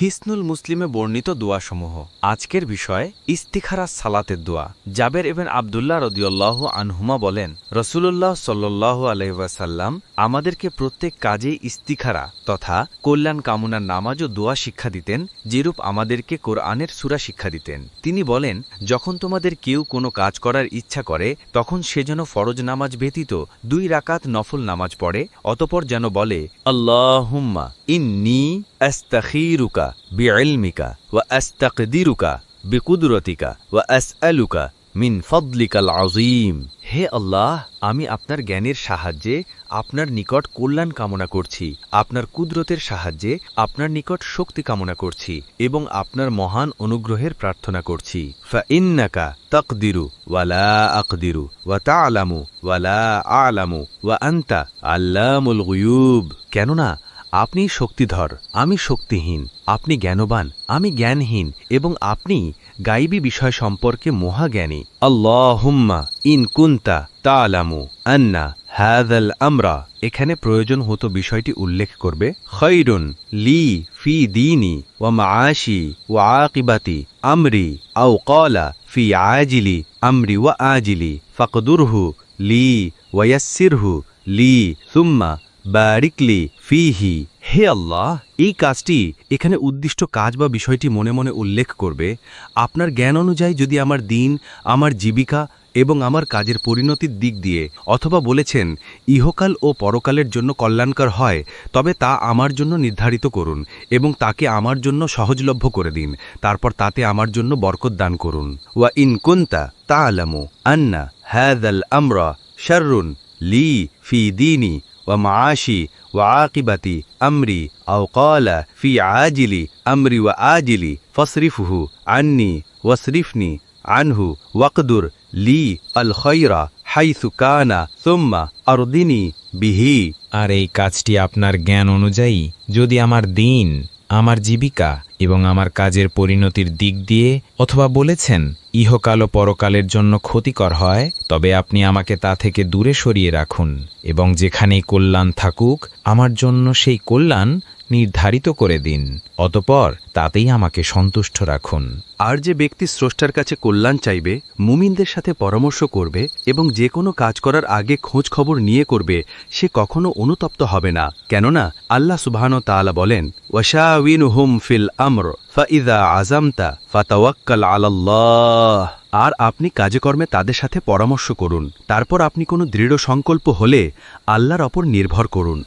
হিসনুল মুসলিমে বর্ণিত দোয়াসমূহ। আজকের বিষয়, ইস্তিখারা সালাতের দোয়া। জাবের এবং আবদুল্লাহ রদিউল্লাহ আনহুমা বলেন রসুল্লাহ সাল্লাহ আলহাসাল্লাম আমাদেরকে প্রত্যেক কাজে ইস্তিখারা তথা কল্যাণ কামনার নামাজ ও দোয়া শিক্ষা দিতেন, যেরূপ আমাদেরকে কোরআনের সুরা শিক্ষা দিতেন। তিনি বলেন, যখন তোমাদের কেউ কোনো কাজ করার ইচ্ছা করে, তখন সে যেন ফরজ নামাজ ব্যতীত দুই রাকাত নফল নামাজ পড়ে, অতপর যেন বলে, আল্লাহুম্মা ইন্নি আস্তাখিরুকা বিইলমিকা ওয়া আস্তাকদিরুকা বিকুদরতিকা ওয়া আসআলুকা মিন ফদলিকাল আজিম হে আল্লাহ, আমি আপনার জ্ঞানের সাহায্যে আপনার নিকট কল্যাণ কামনা করছি, আপনার কুদরতের সাহায্যে আপনার নিকট শক্তি কামনা করছি এবং আপনার মহান অনুগ্রহের প্রার্থনা করছি। ফা ইন্নাকা তকদিরু ওয়ালা আকদিরু ওয়া তালামু ওয়ালা আলামু ওয়া আন্তা আল্লামুল গুয়ুব। কেননা আপনি শক্তিধর, আমি শক্তিহীন, আপনি জ্ঞানবান, আমি জ্ঞানহীন, এবং আপনি গাইবী বিষয় সম্পর্কে মহাজ্ঞানী। আল্লাহুম্মা ইন কুন্তা তালামু আন্না হ্যাদাল আমরা। এখানে প্রয়োজন হতো বিষয়টি উল্লেখ করবে খৈরুন লি ফি দিনি ওয়া মাআশি ওয়া আকিবাতি আমরি, আও কলা ফি আজিলি আমরি ওয়া আজিলি, ফাকদুরহু লি ওয়াসিরহু লি, সুম্মা বারিকলি ফিহি। হে আল্লাহ, এই কাজটি এখানে উদ্দিষ্ট কাজ বা বিষয়টি মনে মনে উল্লেখ করবে, আপনার জ্ঞান অনুযায়ী যদি আমার দিন, আমার জীবিকা এবং আমার কাজের পরিণতির দিক দিয়ে অথবা বলেছেন, ইহকাল ও পরকালের জন্য কল্যাণকর হয়, তবে তা আমার জন্য নির্ধারিত করুন এবং তাকে আমার জন্য সহজলভ্য করে দিন, তারপর তাতে আমার জন্য বরকত দান করুন। ওয়া ইন কুন্তা তা আলামু আন্না হ্যাদাল আমরা শাররুন লি ফি দিনী ومعاشي وعاقبة أمري أو قال في عاجل أمري وآجلي فاصرفه عني واصرفني عنه واقدر لي الخير حيث كان ثم أرضني به আর এই কাজটি আপনার জ্ঞান অনুযায়ী যদি আমার দিন আমার জীবিকা এবং আমার কাজের পরিণতির দিক দিয়ে অথবা বলেছেন, ইহকাল ও পরকালের জন্য ক্ষতিকর হয়, তবে আপনি আমাকে তা থেকে দূরে সরিয়ে রাখুন এবং যেখানেই কল্যাণ থাকুক, আমার জন্য সেই কল্যাণ নির্ধারিত করে দিন, অতপর তাতেই আমাকে সন্তুষ্ট রাখুন। আর যে ব্যক্তি স্রষ্টার কাছে কল্যাণ চাইবে, মুমিনদের সাথে পরামর্শ করবে এবং যে কোনো কাজ করার আগে খোঁজ খবর নিয়ে করবে, সে কখনো অনুতপ্ত হবে না। কেননা, আল্লাহ সুবহান তাআলা বলেন ওয়াশাউিন হুম ফিল আমর, ফাইদা আজামতা ফাতাওয়াক্কাল আলাল্লাহ। আর আপনি কাজেকর্মে তাদের সাথে পরামর্শ করুন। তারপর আপনি কোনো দৃঢ় সংকল্প হলে আল্লাহর অপর নির্ভর করুন।